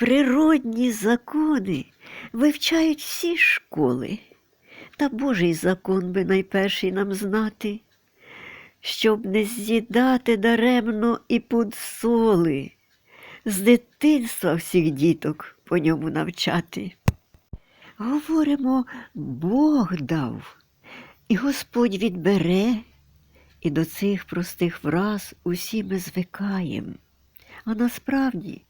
Природні закони вивчають всі школи, та Божий закон би найперший нам знати, щоб не з'їдати даремно і подсоли, з дитинства всіх діток по ньому навчати. Говоримо, Бог дав, і Господь відбере, і до цих простих фраз усі ми звикаєм. А насправді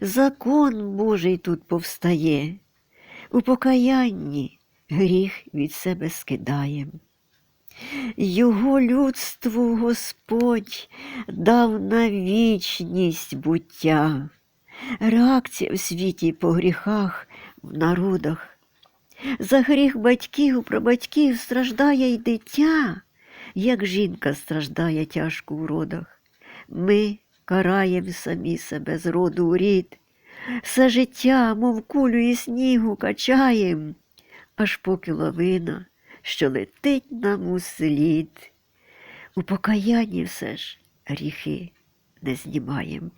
закон Божий тут повстає, у покаянні гріх від себе скидаєм. Його людству Господь дав на вічність буття, реакція в світі по гріхах в народах. За гріх батьків, прабатьків страждає й дитя, як жінка страждає тяжко у родах. Ми караєм самі себе з роду у рід, все життя, мов кулю і снігу, качаєм, аж поки лавина, що летить нам у слід. У покаянні все ж гріхи не знімаєм.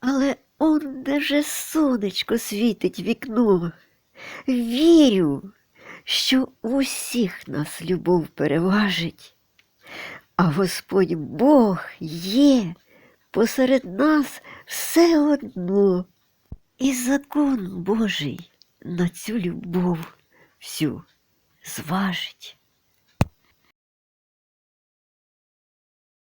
Але он де же сонечко світить вікно. Вірю, що усіх нас любов переважить, а Господь Бог є посеред нас все одно. І закон Божий на цю любов всю зважить.